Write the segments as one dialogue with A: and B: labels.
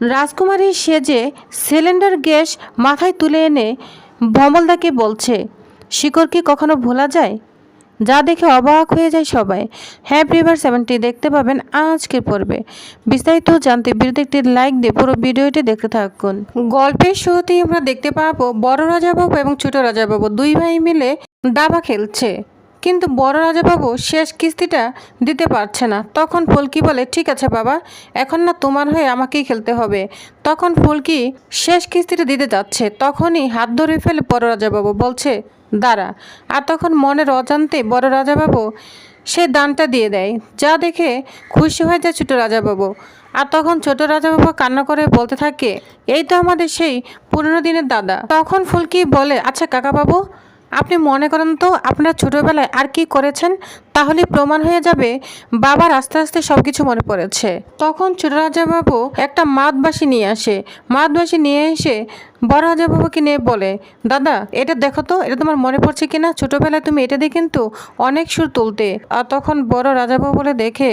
A: রাজকুমারী সেজে cylinder gas মাথায় তুলে এনে ভমলদাকে বলছে, শিকড় কি কখনো ভোলা যায়? যা দেখে অবাক হয়ে যায় সবাই। হ্যাঁ প্রিভার সেভেনটি দেখতে পাবেন আজকের পর্বে। বিস্তারিত জানতে ভিডিওতে একটি লাইক দিয়ে পুরো ভিডিওটি দেখতে থাকুন। গল্পের শুরুতেই আমরা দেখতে পাবো বড় রাজাবাবু এবং ছোট রাজাবাবু। দুই ভাই মিলে দাবা খেলছে। কিন্তু বড় রাজাবাবু শেষ কিস্তিটা দিতে পারছে না। তখন ফুলকি বলে, ঠিক আছে বাবা, এখন না তোমার হয়ে আমাকেই খেলতে হবে। তখন ফুলকি শেষ কিস্তিটা দিতে যাচ্ছে। তখনই হাত ধরে ফেলে বড় রাজাবাবু বলছে, দাঁড়া। আর তখন মনের অজান্তে বড় রাজাবাবু সে দানটা দিয়ে দেয়। যা দেখে খুশি হয়ে যায় ছোট রাজাবাবু। আর তখন ছোট রাজাবাবু কান্না করে বলতে থাকে, এই তো আমাদের সেই পুরনো দিনের দাদা। তখন ফুলকি বলে আচ্ছা কাকাবাবু আপনি মনে করেন তো আপনার ছোটোবেলায় আর কি করেছেন? তাহলে প্রমাণ হয়ে যাবে বাবার আস্তে আস্তে সব কিছু মনে পড়েছে। তখন ছোট রাজাবাবু একটা মাদবাসী নিয়ে আসে। মাদবাসী নিয়ে এসে বড় রাজাবাবুকে নিয়ে বলে, দাদা, এটা দেখো তো, এটা তোমার মনে পড়ছে কিনা? ছোটোবেলায় তুমি এটা দিয়ে কিন্তু অনেক সুর তুলতে। আর তখন বড় রাজাবাবু বলে, দেখে,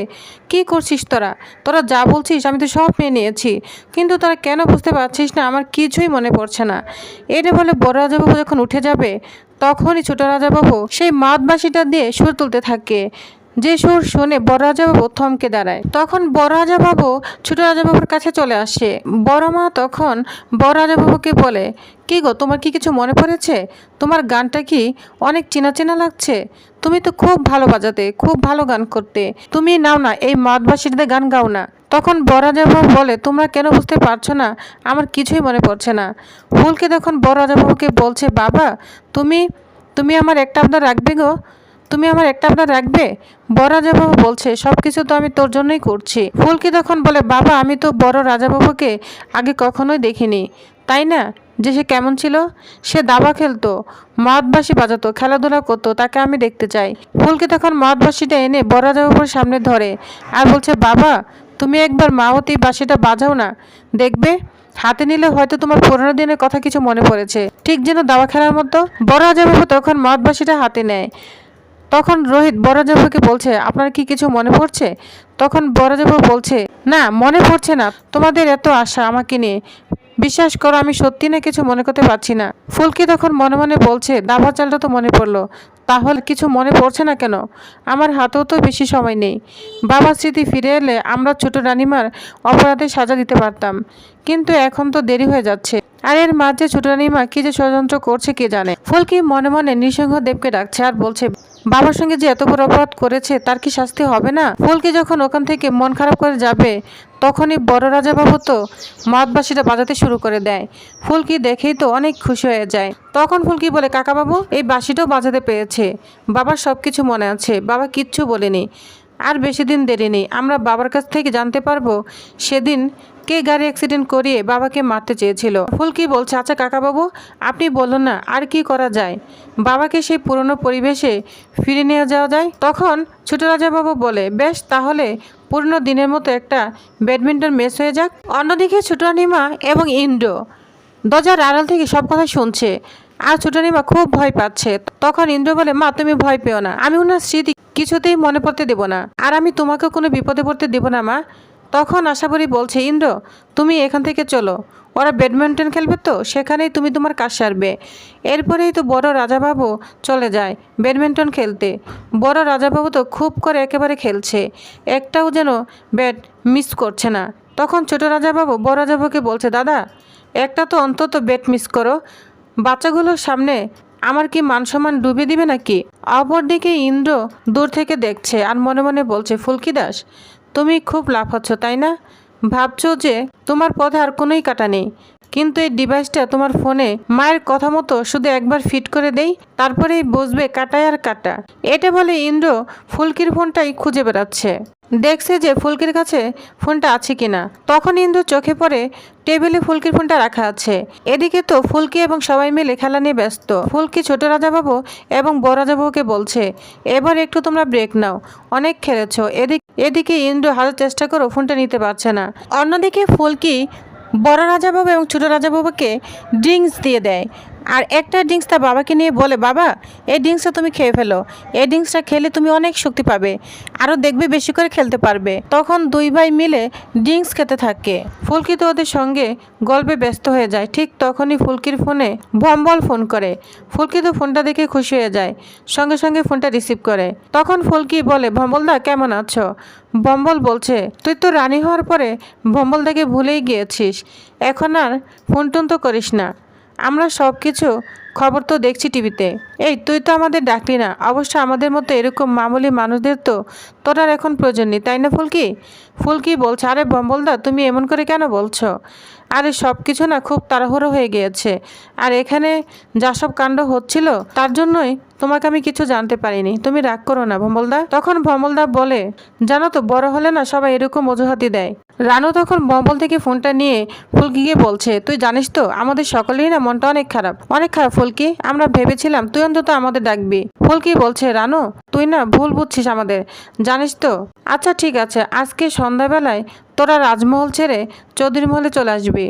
A: কি করছিস তোরা? তোরা যা বলছিস আমি তো সব মেনে নিয়েছি। কিন্তু তোরা কেন বুঝতে পারছিস না? আমার কিছুই মনে পড়ছে না। এটা বলে বড় রাজাবাবু যখন উঠে যাবে তখনই ছোট রাজাবাবু সেই মাদবাসীটা দিয়ে সুর তুলতে থাকে। যে সুর শুনে বড় রাজাবাবু থমকে দাঁড়ায়। তখন বড় রাজাবাবু ছোট রাজাবাবুর কাছে চলে আসে। বড় মা তখন বড় রাজাবাবুকে বলে, কি গো, তোমার কি কিছু মনে পড়েছে? তোমার গানটা কি অনেক চেনা চেনা লাগছে? তুমি তো খুব ভালো বাজাতে, খুব ভালো গান করতে। তুমি নাও না, এই মাদবাসীতে গান গাও না। তখন বড় রাজাবাবু বলে, তোমরা কেন বুঝতে পারছ না? আমার কিছুই মনে পড়ছে না। ফুলকে তখন বড় বলছে, বাবা, তুমি তুমি আমার একটা আবদার রাখবে গো? তুমি আমার একটা আবদার রাখবে? বড় রাজাবাবু বলছে সব কিছু তো আমি তোর জন্যই করছি। ফুলকি তখন বলে, বাবা, আমি তো বড় রাজাবাবুকে আগে কখনোই দেখিনি। তাই না? যে সে কেমন ছিল? সে দাবা খেলতো, মদবাসী বাজাতো, খেলাধুলা করতো, তাকে আমি দেখতে চাই। ফুলকি তখন মদবাসীটা এনে বড় রাজাবাবুর সামনে ধরে আর বলছে, বাবা তুমি একবার মাওতি বাঁশিটা বাজাও না। দেখবে, হাতে নিলে হয়তো তোমার পুরোনো দিনের কথা কিছু মনে পড়েছে। ঠিক যেন দাবা খেলার মতো বড় রাজাবাবু তখন মদবাসীটা হাতে নেয়। তখন রোহিত বড়জাবাবুকে বলছে, আপনার কি কিছু মনে পড়ছে? তখন বড়জাবাবু বলছে, না, মনে পড়ছে না। তোমাদের এত আশা আমাকে নিয়ে। বিশ্বাস করো, আমি সত্যি না কিছু মনে করতে পারছি না। ফুলকি তখন মনে মনে বলছে দাবা চালটা তো মনে পড়ল। তাহলে কিছু মনে পড়ছে না কেন? আমার হাতেও তো বেশি সময় নেই। বাবার স্মৃতি ফিরে এলে আমরা ছোট রানিমার অপরাধে সাজা দিতে পারতাম। কিন্তু এখন তো দেরি হয়ে যাচ্ছে। আর এর মাঝে ছোট রানিমা কি যে ষড়যন্ত্র করছে কে জানে? ফুলকি মনে মনে নৃসিংহ দেবকে ডাকছে আর বলছে বাবার সঙ্গে যে এত বড় অপরাধ করেছে, তার কি শাস্তি হবে না? ফুলকি যখন ওখান থেকে মন খারাপ করে যাবে, তখনই বড় রাজাবাবু তো মদবাসীটা বাজাতে শুরু করে দেয়। ফুলকি দেখেই তো অনেক খুশি হয়ে যায়। তখন ফুলকি বলে, কাকাবাবু, এই বাঁশিটাও বাজাতে পেরেছে বাবার সব কিছু মনে আছে। বাবা কিচ্ছু বলেনি। আর বেশি দিন দেরি নেই। আমরা বাবার কাছ থেকে জানতে পারব সেদিন কে গাড়ি অ্যাক্সিডেন্ট করিয়ে বাবাকে মারতে চেয়েছিল? ফুলকি বলছে আচ্ছা কাকাবাবু, আপনি বলুন না, আর কি করা যায়? বাবাকে সেই পুরনো পরিবেশে ফিরে নিয়ে যাওয়া যায়? তখন ছোট রাজাবাবু বলে, বেশ, তাহলে পুরনো দিনের মতো একটা ব্যাডমিন্টন ম্যাচ হয়ে যাক। অন্যদিকে ছোট রানিমা এবং ইন্দ্র দরজার আড়াল থেকে সব কথা শুনছে, আর ছোট রানিমা খুব ভয় পাচ্ছে। তখন ইন্দ্র বলে, মা, তুমি ভয় পেও না, আমি ওনার স্মৃতি কিছুতেই মনে পড়তে দেব না, আর আমি তোমাকে কোনো বিপদে পড়তে দেব না, মা। তখন আশাবরী বলছে, ইন্দ্র, তুমি এখান থেকে চলো। ওরা ব্যাডমিন্টন খেলবে তো, সেখানেই তুমি তোমার কাজ সারবে। এরপরেই তো বড় রাজাবাবু চলে যায় ব্যাডমিন্টন খেলতে। বড় রাজাবাবু তো খুব করে একেবারে খেলছে। একটাও যেন ব্যাট মিস করছে না। তখন ছোট রাজাবাবু বড় রাজাবাবুকে বলছে, দাদা, একটা তো অন্তত ব্যাট মিস করো। বাচ্চাগুলোর সামনে আমার কি মান সম্মান ডুবে দিবে নাকি? অপরদিকে ইন্দ্র দূর থেকে দেখছে আর মনে মনে বলছে ফুলকি দাস তুমি খুব লাফাচ্ছ তাই না? ভাবছ যে তোমার পথে আর কোনোই কাটা নেই। কিন্তু এই ডিভাইসটা তোমার ফোনে মায়ের কথা মতো শুধু একবার ফিট করে দেই, তারপরেই বসবে কাটায় আর কাটা। এটা বলে ইন্দ্র ফুলকির ফোনটাই খুঁজে বেড়াচ্ছে। দেখছে যে ফুলকির কাছে ফোনটা আছে কিনা। তখন ইন্দ্র চোখে পড়ে টেবিলে ফুলকির ফোনটা রাখা আছে। এদিকে তো ফুলকি এবং সবাই মিলে খেলা নিয়ে ব্যস্ত। ফুলকি ছোট রাজাবাবু এবং বড় রাজাবাবুকে বলছে, এবার একটু তোমরা ব্রেক নাও। অনেক খেলেছো। এদিক এদিকে ইন্দ্র হাজার চেষ্টা করো ফোনটা নিতে পারছে না। অন্যদিকে ফুলকি বড় রাজাবাবু এবং ছোট রাজাবাবুকে ড্রিঙ্কস দিয়ে দেয়। আর একটা ড্রিঙ্কস তার বাবাকে নিয়ে বলে, বাবা, এই ড্রিঙ্কসটা তুমি খেয়ে ফেলো। এই ড্রিঙ্কসটা খেলে তুমি অনেক শক্তি পাবে। আরও দেখবে বেশি করে খেলতে পারবে। তখন দুই ভাই মিলে ড্রিঙ্কস খেতে থাকে। ফুলকি তো ওদের সঙ্গে গল্পে ব্যস্ত হয়ে যায়। ঠিক তখনই ফুলকির ফোনে ভম্বল ফোন করে। ফুলকি তো ফোনটা দেখে খুশি হয়ে যায়। সঙ্গে সঙ্গে ফোনটা রিসিভ করে। তখন ফুলকি বলে ভম্বলদা কেমন আছো? বম্বল বলছে, তুই তো রানী হওয়ার পরে ভম্বলদাকে ভুলেই গিয়েছিস। এখন আর ফোন টোন তো করিস না। আমরা সব কিছু খবর তো দেখছি টিভিতে। এই, তুই তো আমাদের ডাকলি না। অবশ্য আমাদের মতো এরকম মামুলি মানুষদের তো তোর আর এখন প্রয়োজন নেই, তাই না ফুলকি? ফুলকি বলছে, আরে বম্বলদা, তুমি এমন করে কেন বলছো? আরে সব কিছু না খুব তাড়াহুড়ো হয়ে গিয়েছে। আর এখানে যা সব কাণ্ড হচ্ছিল, তার জন্যই তোমাকে আমি কিছু জানতে পারিনি। তুমি রাগ করো না ভম্বলদা তখন ভম্বলদা বলে, জানো তো, বড় হলে না সবাই এরকম অজুহাতি দেয়। রানু তখন বম্বল থেকে ফোনটা নিয়ে ফুলকিকে বলছে, তুই জানিস তো, আমাদের সকলেরই না মনটা অনেক খারাপ। অনেক খারাপ ফুলকি, আমরা ভেবেছিলাম তুই অন্তত আমাদের ডাকবি। ফলকি বলছে, রানু, তুই না ভুল বুঝছিস আমাদের। জানিস তো? আচ্ছা ঠিক আছে। আজকে সন্ধ্যাবেলায় তোরা রাজমহল ছেড়ে চৌধুরী মহলে চলে আসবি।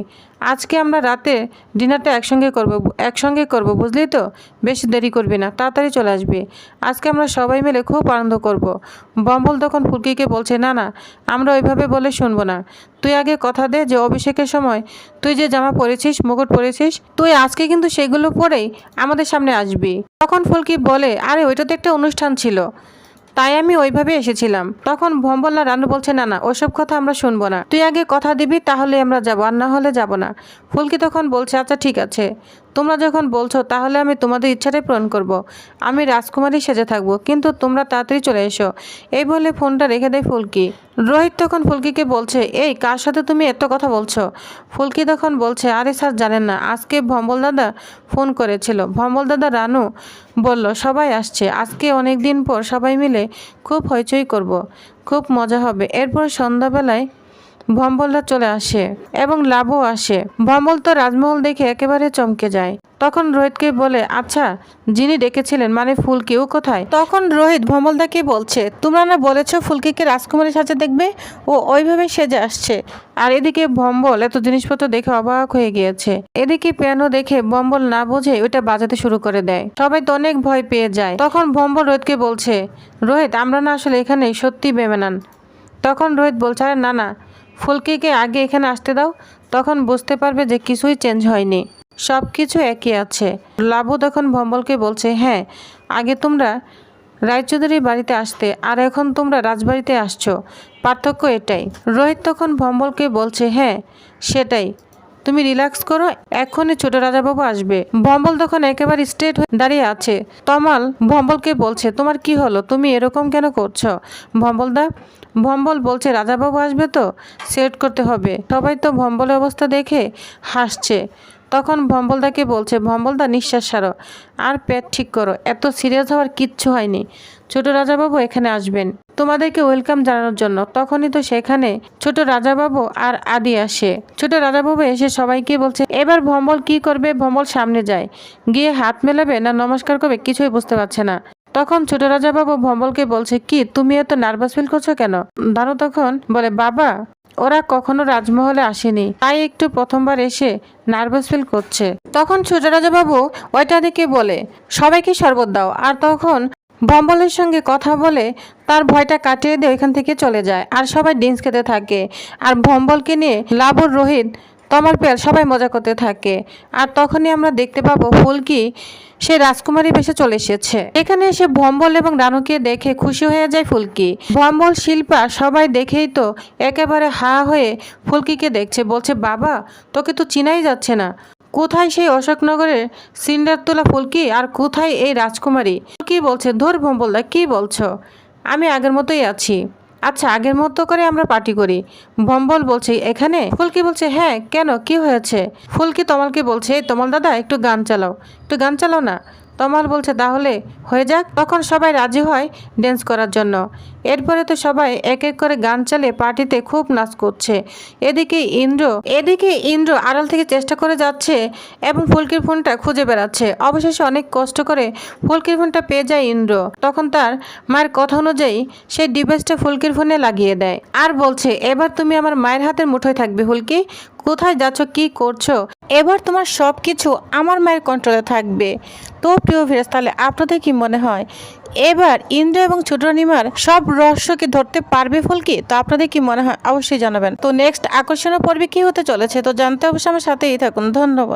A: আজকে আমরা রাতে ডিনারটা একসঙ্গে করব একসঙ্গে করব, বুঝলি তো? বেশি দেরি করবি না, তাড়াতাড়ি চলে আসবি। আজকে আমরা সবাই মিলে খুব আনন্দ করব। বম্বল তখন ফুলকিকে বলছে, না না, আমরা ওইভাবে বলে শুনব না। তুই আগে কথা দে যে অভিষেকের সময় তুই যে জামা পরেছিস, মুকুট পরেছিস, তুই আজকে কিন্তু সেগুলো পরেই আমাদের সামনে আসবি। তখন ফুলকি বলে, আরে ওইটা তো একটা অনুষ্ঠান ছিল। তাই আমি ওইভাবে এসেছিলাম। তখন ভম্বল না রানু বলছে, না না, ওসব কথা আমরা শুনব না। তুই আগে কথা দিবি, তাহলে আমরা যাব, আর না হলে যাব না। ফুলকি তখন বলছে আচ্ছা ঠিক আছে। তোমরা যখন বলছো, তাহলে আমি তোমাদের ইচ্ছাটাই পূরণ করব। আমি রাজকুমারী সেজে থাকব, কিন্তু তোমরা তাড়াতাড়ি চলে এসো। এই বলে ফোনটা রেখে দেয় ফুলকি। রোহিত তখন ফুলকিকে বলছে, এই, কার সাথে তুমি এত কথা বলছো? ফুলকি তখন বলছে, আরে স্যার, জানেন না, আজকে ভম্বল দাদা ফোন করেছিল। ভম্বল দাদা রানু বলল, সবাই আসছে আজকে অনেক দিন পর সবাই মিলে খুব হইচই করব। খুব মজা হবে এরপর সন্ধ্যাবেলায় ভম্বলরা চলে আসে এবং লাভও আসে। ভম্বল তো রাজমহল দেখে একেবারে চমকে যায়। তখন রোহিতকে বলে আচ্ছা যিনি ডেকেছিলেন মানে ফুলকি ও কোথায়? তখন রোহিত ভম্বলদাকে বলছে, তোমরা না বলেছ ফুলকিকে রাজকুমারীর সাথে দেখবে? ও ওইভাবে সেজে আসছে। আর এদিকে ভম্বল এত জিনিসপত্র দেখে অবাক হয়ে গিয়েছে। এদিকে পিয়ানো দেখে ভম্বল না বুঝে ওইটা বাজাতে শুরু করে দেয়। সবাই তো অনেক ভয় পেয়ে যায়। তখন ভম্বল রোহিতকে বলছে, রোহিত, আমরা না আসলে এখানে সত্যি বেমেনান তখন রোহিত বলছে, আরে না না ফুলকিকে আগে এখানে আসতে দাও, তখন বুঝতে পারবে যে কিছুই চেঞ্জ হয়নি। সব কিছু একই আছে। লাবু তখন ভম্বলকে বলছে হ্যাঁ আগে তোমরা রায়চৌধুরীর বাড়িতে আসতে, আর এখন তোমরা রাজবাড়িতে আসছো। পার্থক্য এটাই। রোহিত তখন ভম্বলকে বলছে হ্যাঁ সেটাই। তুমি রিল্যাক্স করো এক্ষুনি ছোট রাজাবাবু আসবে। ভম্বল তখন একেবারে স্ট্রেট হয়ে দাঁড়িয়ে আছে। তমাল ভম্বলকে বলছে, তোমার কি হলো? তুমি এরকম কেন করছ? ভম্বলদা, ভম্বল বলছে রাজাবাবু আসবে তো? সেট করতে হবে। সবাই তো ভম্বলের অবস্থা দেখে হাসছে। তখন ভম্বলদাকে বলছে, ভম্বলদা, নিঃশ্বাস সারো আর পেট ঠিক করো। এত সিরিয়াস হওয়ার কিচ্ছু হয়নি। ছোট রাজাবাবু এখানে আসবেন। তোমাদেরকে ওয়েলকাম জানানোর জন্য। তখনই তো সেখানে ছোট রাজাবাবু আর আদি আসে। ছোট রাজাবাবু এসে সবাইকে বলছে, এবার ভম্বল কি করবে? ভম্বল সামনে যায়। গিয়ে হাত মেলাবে না নমস্কার করবে? কিছুই বুঝতে পারছে না। তখন ছোট রাজাবাবু ভম্বলকে বলছে, কি, তুমি এত নার্ভাস ফিল করছ কেন? দানু তখন বলে, বাবা ওরা কখনো রাজমহলে আসেনি। তাই একটু প্রথমবার এসে নার্ভাস ফিল করছে। তখন ছোট রাজাবাবু ওইটা দিকে বলে, সবাইকে শরবত দাও। আর তখন ভম্বলের সঙ্গে কথা বলে তার ভয়টা কাটিয়ে দিয়ে ওইখান থেকে চলে যায়। আর সবাই ডিন্স খেতে থাকে। আর ভম্বলকে নিয়ে লাবর রোহিত তমাল পেল সবাই মজা করতে থাকে। আর তখনই আমরা দেখতে পাবো ফুলকি সে রাজকুমারী বেশে চলে এসেছে। এখানে এসে ভম্বল এবং রানুকে দেখে খুশি হয়ে যায় ফুলকি। ভম্বল, শিল্পা সবাই দেখেই তো একেবারে হা হয়ে ফুলকিকে দেখছে, বলছে, বাবা, তোকে তো চিনাই যাচ্ছে না। কোথায় সেই অশোকনগরের সিন্ডার তোলা ফুলকি? আর কোথায় এই রাজকুমারী? কি বলছে, ধর ভম্বলদা, কি বলছো? আমি আগের মতোই আছি। আচ্ছা আগের মতো করে আমরা পার্টি করি। ভম্বল বলছে, এখানে? ফুলকি বলছে হ্যাঁ কেন? কি হয়েছে? ফুলকি তমালকে বলছে তোমাল তমাল দাদা, একটু গান চালাও। একটু গান চালাও না? তমাল বলছে, তাহলে হয়ে যাক। তখন সবাই রাজি হয় ড্যান্স করার জন্য। এরপরে তো সবাই এক এক করে গান চালিয়ে পার্টিতে খুব নাচ করছে। এদিকে ইন্দ্র এদিকে ইন্দ্র আড়াল থেকে চেষ্টা করে যাচ্ছে এবং ফুলকির ফোনটা খুঁজে বেড়াচ্ছে। অবশেষে অনেক কষ্ট করে ফুলকির ফোনটা পেয়ে যায় ইন্দ্র। তখন তার মায়ের কথা অনুযায়ী সেই ডিভাইসটা ফুলকির ফোনে লাগিয়ে দেয়। আর বলছে, এবার তুমি আমার মায়ের হাতের মুঠোয় থাকবে ফুলকি। কোথায় যাচ্ছ, কি করছ? এবার তোমার সব কিছু আমার মায়ের কন্ট্রোলে থাকবে। তো প্রিয় ভিরাস তাহলে আপনাদের কি মনে হয়? এবার ইন্দ্র এবং ছোট রানিমার সব রহস্যকে ধরতে পারবে ফুলকি? তো আপনাদের কি মনে হয়? অবশ্যই জানাবেন। তো নেক্সট আকর্ষণীয় পর্বে কি হতে চলেছে? তো জানতে অবশ্যই আমার সাথেই থাকুন। ধন্যবাদ।